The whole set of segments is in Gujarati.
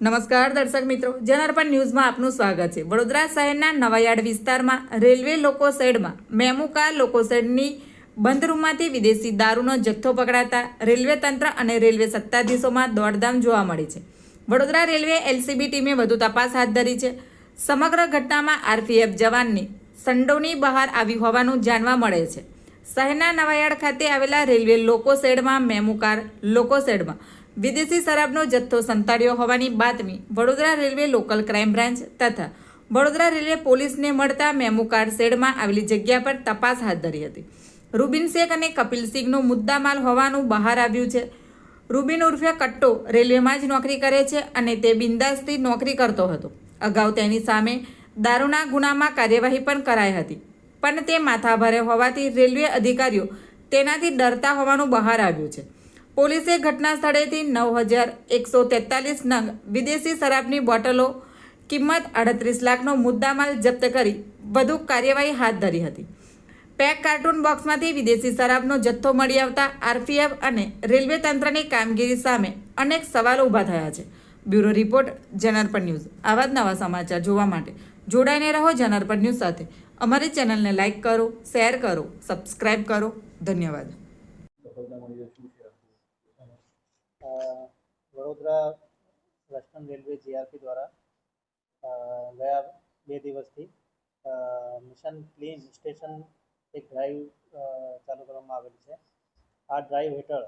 નમસ્કાર દર્શક મિત્રો, જનાર્પણ ન્યૂઝમાં આપનું સ્વાગત છે. વડોદરા શહેરના નવાયાર્ડ વિસ્તારમાં રેલવે લોકો સાઈડમાં મેમુકા લોકો શેડની બંધ રૂમમાંથી વિદેશી દારૂનો જથ્થો પકડાતા રેલવે તંત્ર અને રેલવે સત્તાધીશોમાં દોડધામ જોવા મળી છે. વડોદરા રેલવે એલસીબી ટીમે વધુ તપાસ હાથ ધરી છે. સમગ્ર ઘટનામાં આરપીએફ જવાનની સંડોની બહાર આવી હોવાનું જાણવા મળે છે. શહેરના નવાયાર્ડ ખાતે આવેલા રેલવે લોકો શેડમાં મેમુકાર લોકો શેડમાં વિદેશી શરાબનો જથ્થો સંતાડ્યો હોવાની બાતમી Vadodara railway local crime branch તથા વડોદરા રેલવે પોલીસને મળતા મેમુકાર શેડમાં આવેલી જગ્યા પર તપાસ હાથ ધરી હતી. રૂબિન શેખ અને કપિલ સિંઘનો મુદ્દામાલ હોવાનું બહાર આવ્યું છે. રૂબિન ઉર્ફે કટ્ટો રેલવેમાં જ નોકરી કરે છે અને તે બિંદાસથી નોકરી કરતો હતો. અગાઉ તેની સામે દારૂના ગુનામાં કાર્યવાહી પણ કરાઈ હતી. પણ તે માથાભારે હોવાથી રેલવે અધિકારીઓ તેનાથી ડરતા હોવાનું બહાર આવ્યું છે. પોલીસે ઘટના સ્થળેથી નવ હજાર એકસો તેતાલીસ નંગ વિદેશી શરાબની બોટલો, કિંમત અડત્રીસ લાખનો મુદ્દામાલ જપ્ત કરી વધુ કાર્યવાહી હાથ ધરી હતી. પેક કાર્ટૂન બોક્સમાંથી વિદેશી શરાબનો જથ્થો મળી આવતા આરપીએફ અને રેલવે તંત્રની કામગીરી સામે અનેક સવાલો ઊભા થયા છે. Bureau report, Janarpan news. આવા જ નવા સમાચાર જોવા માટે જોડાઈને રહો જનાર્પણ ન્યૂઝ સાથે. અમારી ચેનલને લાઇક કરો, શેર કરો, સબસ્ક્રાઇબ કરો. ધન્યવાદ. વડોદરા વેસ્ટર્ન રેલવે જીઆરપી દ્વારા ગયા બે દિવસથી મિશન ક્લીન સ્ટેશન એક ડ્રાઈવ ચાલુ કરવામાં આવેલી છે. આ ડ્રાઈવ હેઠળ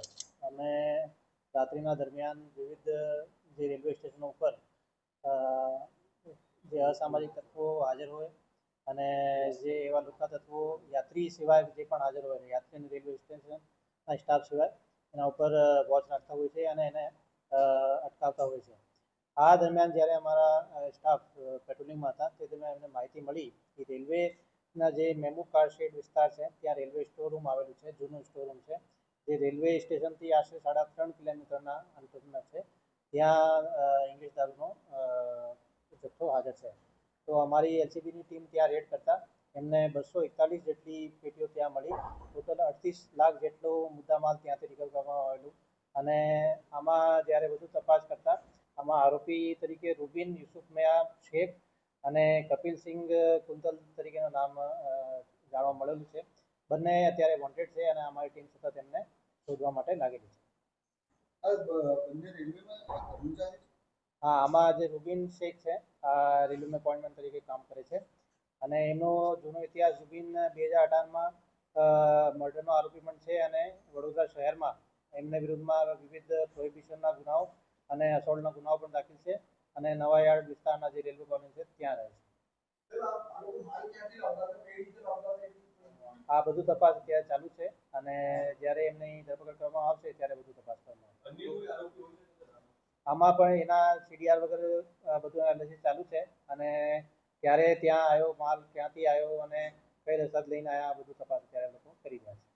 અમે રાત્રિના દરમિયાન વિવિધ જે રેલવે સ્ટેશનો ઉપર જે અસામાજિક તત્વો હાજર હોય અને જે એવા લુકા તત્વો યાત્રી સિવાય જે પણ હાજર હોય, યાત્રી અને રેલવે સ્ટેશન સ્ટાફ સિવાય એના ઉપર વોચ રાખતા હોય છે અને એને અટકાવતા હોય છે. આ દરમિયાન જ્યારે અમારા સ્ટાફ પેટ્રોલિંગમાં હતા, તે દરમિયાન એમને માહિતી મળી કે રેલવેના જે મેમુ કારશેડ વિસ્તાર છે, ત્યાં રેલવે સ્ટોર રૂમ આવેલું છે, જૂનું સ્ટોર રૂમ છે. જે રેલવે સ્ટેશનથી આશરે સાડા ત્રણ કિલોમીટરના અંતરમાં છે. ત્યાં ઇંગ્લિશ દારૂનો જથ્થો હાજર છે. તો અમારી એલસીબીની ટીમ ત્યાં રેડ કરતા એમને બસો એકતાલીસ જેટલી પેટીઓ ત્યાં મળી. ટોટલ અડતીસ લાખ જેટલો મુદ્દામાલ ત્યાંથી રિકવર કરવામાં આવેલું. અને આમાં જ્યારે વધુ તપાસ કરતા આમાં આરોપી તરીકે રૂબિન યુસુફ મેયા શેખ અને કપિલ સિંઘ કુંતલ તરીકેનું નામ જાણવા મળેલું છે. બંને અત્યારે વોન્ટેડ છે અને અમારી ટીમ સતત એમને શોધવા માટે લાગેલી છે? હા આમાં જે રૂબિન શેખ છે આ રેલવે એપોઇન્ટમેન્ટ તરીકે કામ કરે છે. અને એનો જૂનો ઇતિહાસ રૂબિન બે હજાર અઢારમાં મર્ડરનો આરોપી પણ છે અને વડોદરા શહેરમાં એમના વિરુદ્ધમાં વિવિધ પ્રોહિબિશનના ગુનાઓ અને અસોલ્ટના ગુનાઓ પણ દાખલ છે અને નવાયાર્ડ વિસ્તારના જે રેલવે કોલોની છે ત્યાં રહે છે આ બધું તપાસ અત્યારે ચાલુ છે અને જ્યારે એમની ધરપકડ કરવામાં આવશે ત્યારે બધું તપાસ કરવામાં આવશે? આમાં પણ એના સીડીઆર વગર બધું એનાલિસિસ ચાલુ છે અને ક્યારે ત્યાં આવ્યો, માલ ક્યાંથી આવ્યો અને કઈ રસદ લઈને આવ્યા, આ બધું તપાસ અત્યારે લોકો કરી રહ્યા છે.